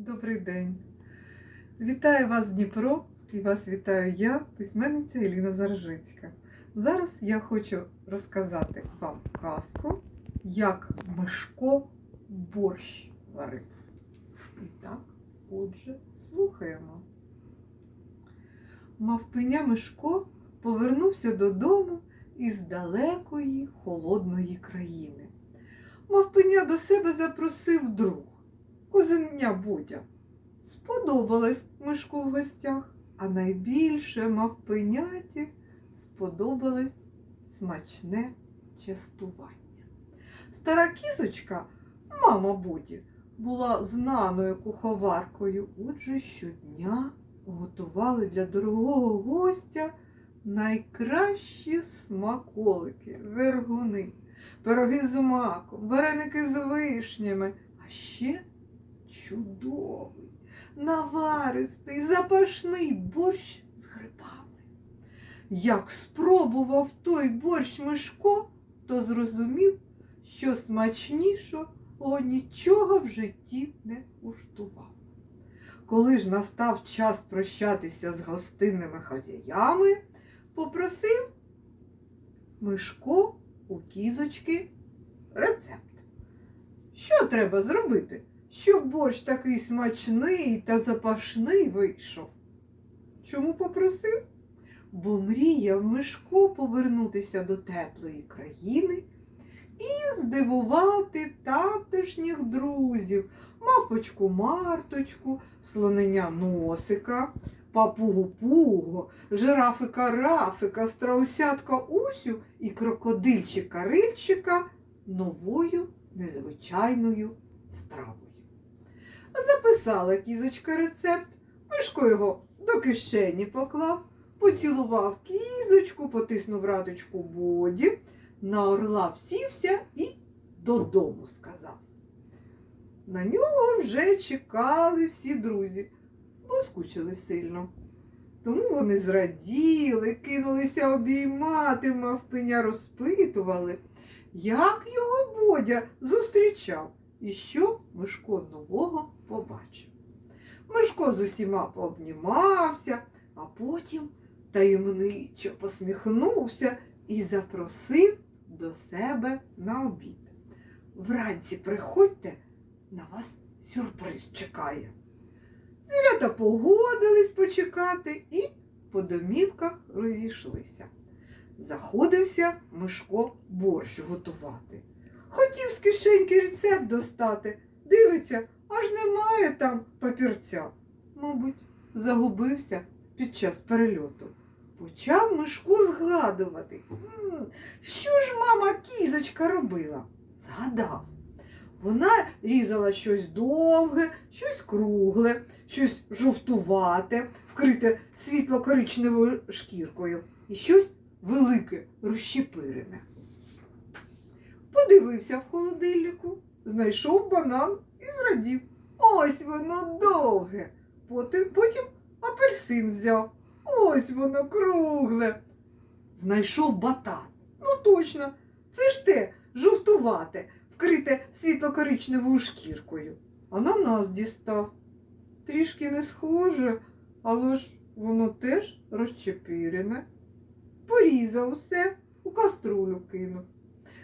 Добрий день. Вітаю вас, Дніпро, і вас вітаю я, письменниця Еліна Заржицька. Зараз я хочу розказати вам казку, як Мишко борщ варив. І так, отже, слухаємо. Мавпеня Мишко повернувся додому із далекої холодної країни. Мавпеня до себе запросив друг козеня Будя. Сподобалось Мишку в гостях, а найбільше мавпеняті сподобалось смачне частування. Стара кізочка, мама Буді, була знаною куховаркою, отже щодня готували для дорогого гостя найкращі смаколики, вергуни, пироги з маком, вареники з вишнями, а ще чудовий, наваристий, запашний борщ з грибами. Як спробував той борщ Мишко, то зрозумів, що смачнішого нічого в житті не уштував. Коли ж настав час прощатися з гостинними хазяями, попросив Мишко у кізочки рецепт. Що треба зробити, щоб борщ такий смачний та запашний вийшов? Чому попросив? Бо мріяв Мишко повернутися до теплої країни і здивувати тамтешніх друзів, мавпочку Марточку, слонення Носика, папугу Пуго, жирафика Рафика, страусятка Усю і крокодильчика Рильчика новою незвичайною стравою. Записала кізочка рецепт, Мишко його до кишені поклав, поцілував кізочку, потиснув раточку боді, на орла всівся і додому сказав. На нього вже чекали всі друзі, бо скучили сильно. Тому вони зраділи, кинулися обіймати, мавпеня розпитували, як його Бодя зустрічав і що Мишко нового побачив. Мишко з усіма пообнімався, а потім таємничо посміхнувся і запросив до себе на обід. Вранці приходьте, на вас сюрприз чекає. Звірята погодились почекати і по домівках розійшлися. Заходився Мишко борщ готувати. Хотів з кишеньки рецепт достати. Дивиться, аж немає там папірця. Мабуть, загубився під час перельоту. Почав Мишко згадувати, «М, що ж мама кізочка робила? Згадав. Вона різала щось довге, щось кругле, щось жовтувате, вкрите світло-коричневою шкіркою і щось велике, розщепирене. Подивився в холодильнику, знайшов банан і зрадів. Ось воно довге. Потім, потім апельсин взяв. Ось воно кругле. Знайшов батат. Ну точно, це ж те жовтувате, вкрите світло-коричневою шкіркою. Ананас дістав. Трішки не схоже, але ж воно теж розчепирене. Порізав усе, у каструлю кинув.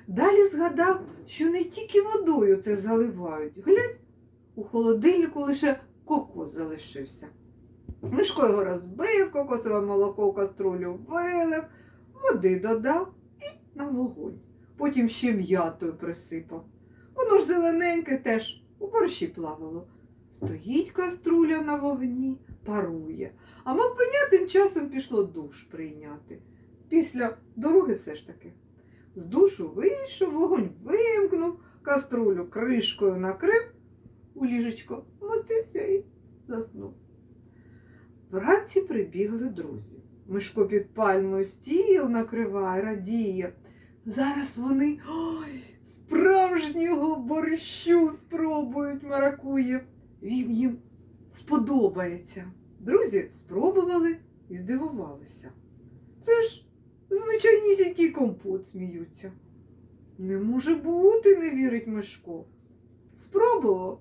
Далі згадав, що не тільки водою це заливають. Глядь, у холодильнику лише кокос залишився. Мишко його розбив, кокосове молоко в каструлю вилив, води додав і на вогонь. Потім ще м'ятою присипав. Воно ж зелененьке теж у борщі плавало. Стоїть каструля на вогні, парує, а мавпеня тим часом пішло душ прийняти. Після дороги все ж таки. З душу вийшов, вогонь вимкнув, каструлю кришкою накрив, у ліжечко вмостився і заснув. Вранці прибігли друзі. Мишко під пальмою стіл накриває, радіє. Зараз вони ой, справжнього борщу спробують, маракує. Він їм сподобається. Друзі спробували і здивувалися. Звичайнісінький компот сміються. Не може бути, не вірить Мишко. Спробував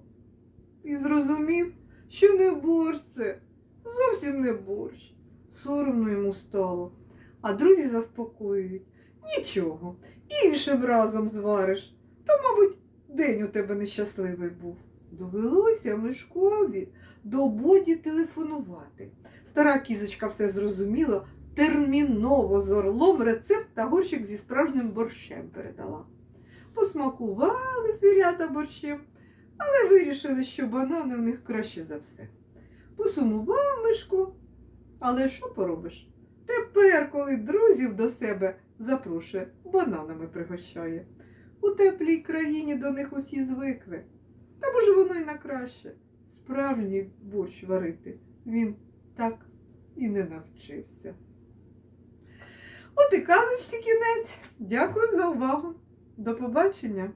і зрозумів, що не борщ це, зовсім не борщ. Соромно йому стало. А друзі заспокоюють. Нічого, іншим разом звариш. То, мабуть, день у тебе нещасливий був. Довелося Мишкові до боді телефонувати. Стара кізочка все зрозуміла, терміново з орлом рецепт та горщик зі справжнім борщем передала. Посмакували звірята борщем, але вирішили, що банани у них краще за все. Посумував Мишко. Але що поробиш? Тепер, коли друзів до себе запрошує, бананами пригощає. У теплій країні до них усі звикли. Та може воно й на краще. Справжній борщ варити він так і не навчився. От і казочці кінець. Дякую за увагу. До побачення!